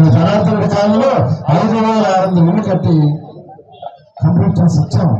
ఈ సనాతన కాలంలో ఐదు వేల ఆరు వందల ఇల్లు కట్టి కంప్లీట్ చేసి ఇచ్చాము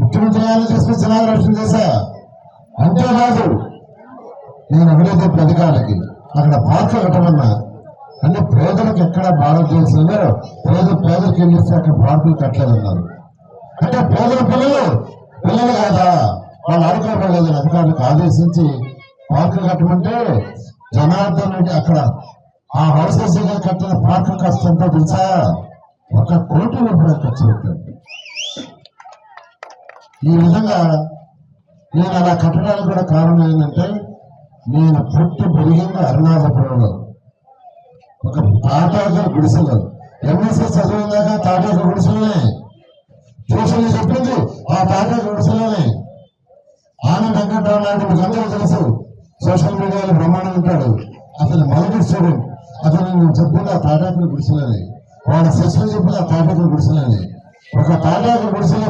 ముఖ్యమంత్రి గారిని జనాలు రక్షణ చేశా. అంతేకాదు నేను ఎవరైతే చెప్పిన అక్కడ పాత్ర కట్టమన్నా. అంటే పేదలకు ఎక్కడ భారతదేశంలో పేద పేదలకు వెళ్ళిస్తే అక్కడ పార్కులు కట్టలేదన్నారు. అంటే పేదల పిల్లలు పిల్లలు కాదా? వాళ్ళు ఆడుకోవట్లేదని అధికారులకు ఆదేశించి పార్కులు కట్టమంటే జనార్దన్ రెడ్డి అక్కడ ఆ వరుస దగ్గర కట్టిన పార్కు ఖర్చు ఎంతో తెలుసా? ఒక కోటి రూపాయలు ఖర్చు పెట్టండి ఈ విధంగా నేను అలా కట్టడానికి కూడా కారణం ఏంటంటే నేను పుట్టి పెరిగింది అరుణాచలపురంలో ఒక తాటాక గుడిసెలో. ఎంఎస్ఎస్ చదివిందాక తాటాక గుడిసెలోనే. ట్యూషన్ చెప్పింది ఆ తాటాక గుడిసెలోనే. ఆనంద్ వెంకట్రావు నాయుడు మీకు అందరూ తెలుసు. సోషల్ మీడియాలో బ్రహ్మాండం ఉంటాడు. అతను మొదటి స్టూడెంట్. అతను నేను ఆ తాటాకులు గుడిసెలోనే. వాడు శిష్యులు చెప్పింది ఆ తాటాకుల గుడిసెలోనే. ఒక తాటాకులు గుడిసెలో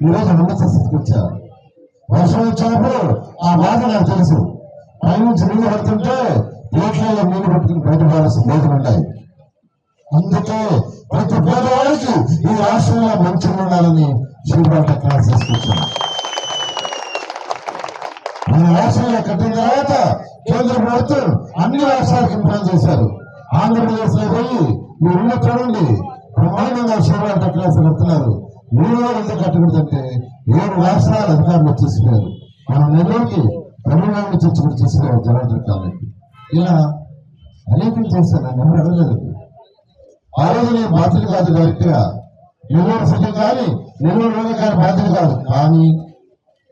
ఈరోజు ఉన్నత స్థితికి వచ్చారు వర్షం వచ్చినప్పుడు ఆ బాధ నాకు తెలుసు. పైనుంచి నీళ్ళు పడుతుంటే ప్లేట్లలో నీళ్ళు పట్టుకుని బయట పారాల్సిన రోజులు ఉన్నాయి అందుకే ప్రతి పేదవాడికి ఈ రాష్ట్రంలో మంచిగా ఉండాలని శ్రీపాట క్లాస్ తీసుకొచ్చాను మన రాష్ట్రంలో కట్టిన తర్వాత కేంద్ర ప్రభుత్వం అన్ని రాష్ట్రాలకు ఇంప్లాన్ చేశారు. ఆంధ్రప్రదేశ్లో పోయి మీరు ఉన్న చూడండి బ్రహ్మాండంగా శ్రీపాట క్లాస్ కడుతున్నారు. మీరు ఎందుకు కట్టకూడదంటే ఏడు రాష్ట్రాల అధికారులు వచ్చేసిపోయారు. మన నెల్లూరుకి తమిళనాడు నుంచి వచ్చి కూడా చేసినారు జనార్దన్ కాలనీ. ఇలా అనేకం చేశాను నన్ను ఎవరు అడగలేదు. ఆ రోజు నేను బాధ్యత కాదు డైరెక్ట్గా నెల్లూరు సిటీ కానీ నెల్లూరు కానీ బాధ్యత కాదు. కానీ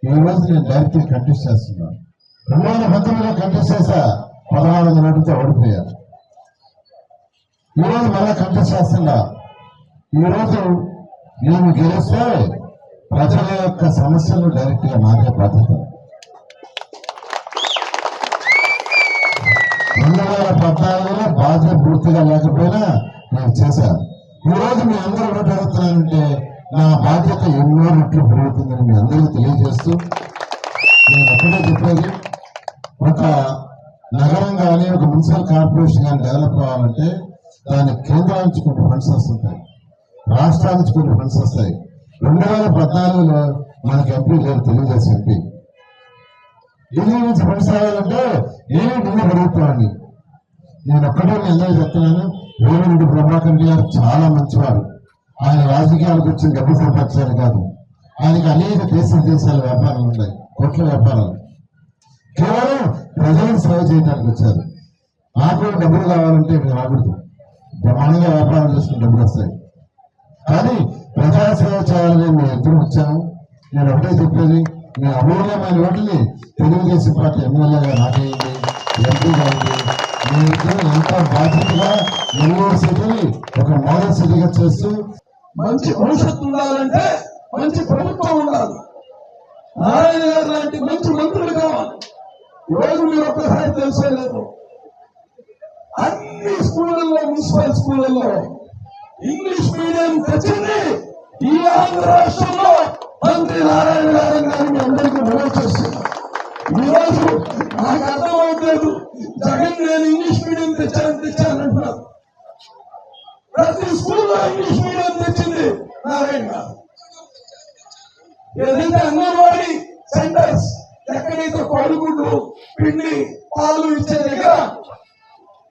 రోజు నేను డైరెక్ట్ కంటెస్ట్ చేస్తున్నాను రెండు వేల పంతొమ్మిదిలో కంటెస్ట్ చేశా పదహారు వందల ఓటుతో ఓడిపోయాను ఈరోజు మళ్ళా కంటెస్ట్ చేస్తున్నా ఈరోజు నేను గెలిస్తే ప్రజల యొక్క సమస్యలు డైరెక్ట్గా మాకే నాకే బాధ్యత. రెండు వేల పద్నాలుగులో బాధ్యత పూర్తిగా లేకపోయినా నేను చేశాను. ఈరోజు మీ అందరూ ఓటు అడుగుతున్నానంటే నా బాధ్యత ఎన్నో రెట్లు పెరుగుతుందని మీ అందరికీ తెలియజేస్తూ నేను ఒకటే చెప్పేది. ఒక నగరం కానీ ఒక మున్సిపల్ కార్పొరేషన్ కానీ డెవలప్ అవ్వాలంటే దాని కేంద్రం నుంచి కొన్ని ఫండ్స్ వస్తుంటాయి. రాష్ట్రాల నుంచి కొన్ని ఫండ్స్ వస్తాయి. రెండు వేల పద్నాలుగులో మనకి ఎంపీ లేరు తెలుగుదేశం ఎంపీ. ఢిల్లీ నుంచి ఫండ్స్ రావాలంటే ఏమి ఢిల్లీ పెరుగుతామని నేను ఒక్కటే మీ అందరూ చెప్తున్నాను. వేమిరెడ్డి ప్రభాకర్ గారు చాలా మంచివారు. ఆయన రాజకీయాలకు వచ్చిన డబ్బు సంపాదించాలి కాదు. ఆయనకి అనేక దేశ దేశాల వ్యాపారాలు ఉన్నాయి కోట్ల వ్యాపారాలు. కేవలం ప్రజలకు సేవ చేయడానికి వచ్చారు. నాకు డబ్బులు కావాలంటే ఇక్కడ రాకూడదు బ్రహ్మాండంగా వ్యాపారం చేసుకుని డబ్బులు వస్తాయి. కానీ ప్రజా సేవ చేయాలని మేము ఎదురు వచ్చాము. నేను ఒకటే చెప్పేది నేను అమూల్యమైన ఓట్లని తెలుగుదేశం పార్టీ ఎమ్మెల్యేగా నాకేయండి ఎంపీగా ఉంది మీ ఇద్దరు ఎంతో బాధ్యతగా నెల్లూరు సిటీని ఒక మోడల్ సిటీగా చేస్తూ మంచి భవిష్యత్తు ఉండాలంటే మంచి ప్రభుత్వం ఉండాలి. నారాయణ గారు లాంటి మంచి మంత్రులు కావాలి. ఈరోజు మీరు ఒక్కసారి తెలిసేలేదు. అన్ని స్కూళ్ళల్లో మున్సిపల్ స్కూళ్ళల్లో ఇంగ్లీష్ మీడియం తెచ్చింది ఈ ఆంధ్ర రాష్ట్రంలో మంత్రి నారాయణ గారు గారిని అందరికీ మనవి చేస్తున్నారు ఈరోజు రోజు నాకు అర్థమవుతలేదు జగన్ నేను ఇంగ్లీష్ మీడియం తెచ్చాను తెచ్చానంటున్నారు ప్రతి స్కూల్లో ఇంగ్లీష్ మీడియం నారాయణ ఏదైతే అంగన్వాడీ సెంటర్స్ ఎక్కడైతే కోడిగుడ్లు పిండి పాలు ఇచ్చే దగ్గర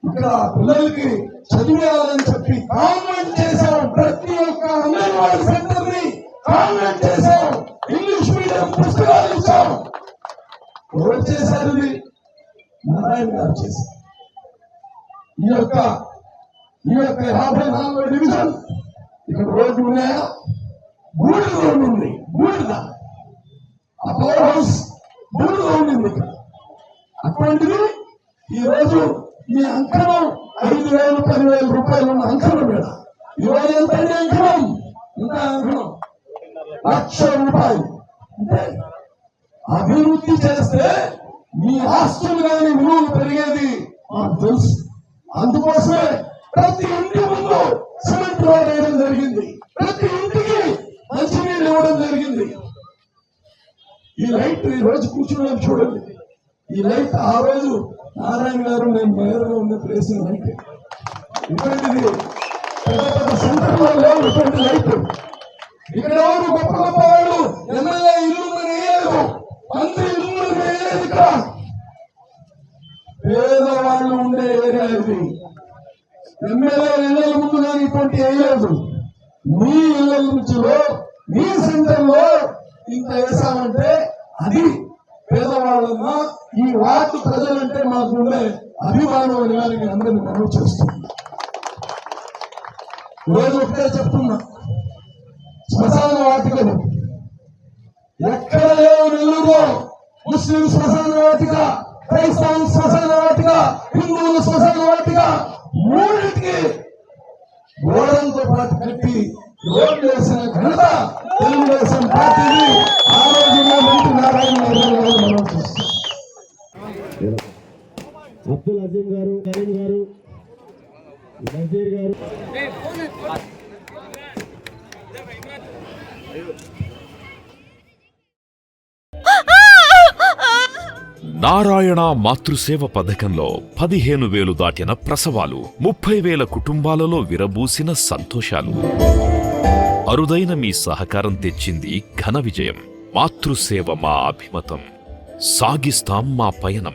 ఇక్కడ పిల్లలకి చదివేయాలని చెప్పి కాన్వెంట్ చేశాం. ప్రతి ఒక్క అంగన్వాడీ సెంటర్ని కాన్వెంట్ చేశాం. ఇంగ్లీష్ మీడియం పుస్తకాలు ఇచ్చాం. ఎవరు చేశారు నారాయణ గారు చేశారు. ఈ యొక్క ఈ యొక్క యాభై నాలుగో డివిజన్ ఇక్కడ రోజు ఉన్నాయా. బూడిద రోడ్డు ఉంది. బూడిద. ఆ పవర్ హౌస్ బూడిద ఉండింది ఇక్కడ. అటువంటిది ఈరోజు మీ అంకణం ఐదు వేలు పదివేల రూపాయలు ఉన్న అంకణం మీద ఇరవై ఎంత అండి అంకణం. ఇంత అంకణం. లక్ష రూపాయలు. అంటే అభివృద్ధి చేస్తే మీ ఆస్తులు కానీ విలువలు పెరిగేది మాకు తెలుసు. అందుకోసమే ప్రతి ఇంటి ముందు జరిగింది. ప్రతి ఇంటికి మంచినీళ్ళు ఇవ్వడం జరిగింది. ఈ లైట్ ఈ రోజు కూర్చున్నాం చూడండి. ఈ లైట్ ఆ రోజు నారాయణ గారు నేను మేయర్గా ఉన్న ప్లేస్ లైట్. ఇటువంటిది పెద్ద పెద్ద సెంటర్లో లేవు ఇటువంటి లైట్. ఇక్కడ ఎవరు గొప్ప గొప్ప వాళ్ళు? ఎమ్మెల్యే ఇల్లు వేయలేదు. మంత్రి ఇల్లు వేయలేదు ఇక్కడ. పేదవాళ్ళు ఉండే ఏరియా ఇది. ఎమ్మెల్యే ఇళ్ళ ముందు కానీ ఇటువంటి వేయలేదు మీ ఇళ్ళ నుంచిలో మీ సెంటర్ ఇంత వేసామంటే అది పేదవాళ్ళన్నా ఈ వార్డు ప్రజలంటే మాకు ఉండే అభిమానం అని వారికి అందరినీ మనవి చేస్తుంది రోజు ఒకటే చెప్తున్నా. శ్మశాన వాటికలు ఎక్కడ లేవు నెల్లూరులో. ముస్లిం శ్మశాన వాటిక క్రైస్తవ శ్మశాన వాటిక హిందువులు శ్మశాన వాటిక మూడింటికి గోడంతో పాటు కట్టి రోడ్లు వేసిన ఘనత తెలుగుదేశం పార్టీని ఆ రోజుల్లో మంత్రి నారాయణ మనం చూస్తాం అబ్దుల్ అజీం గారు కరీం గారు నజీర్ గారు. నారాయణ మాతృసేవ పథకంలో పదిహేను వేలు దాటిన ప్రసవాలు ముప్పై వేల కుటుంబాలలో విరబూసిన సంతోషాలు. అరుదైన మీ సహకారం తెచ్చింది ఘన విజయం. మాతృసేవ మా అభిమతం. సాగిస్తాం మా పయనం.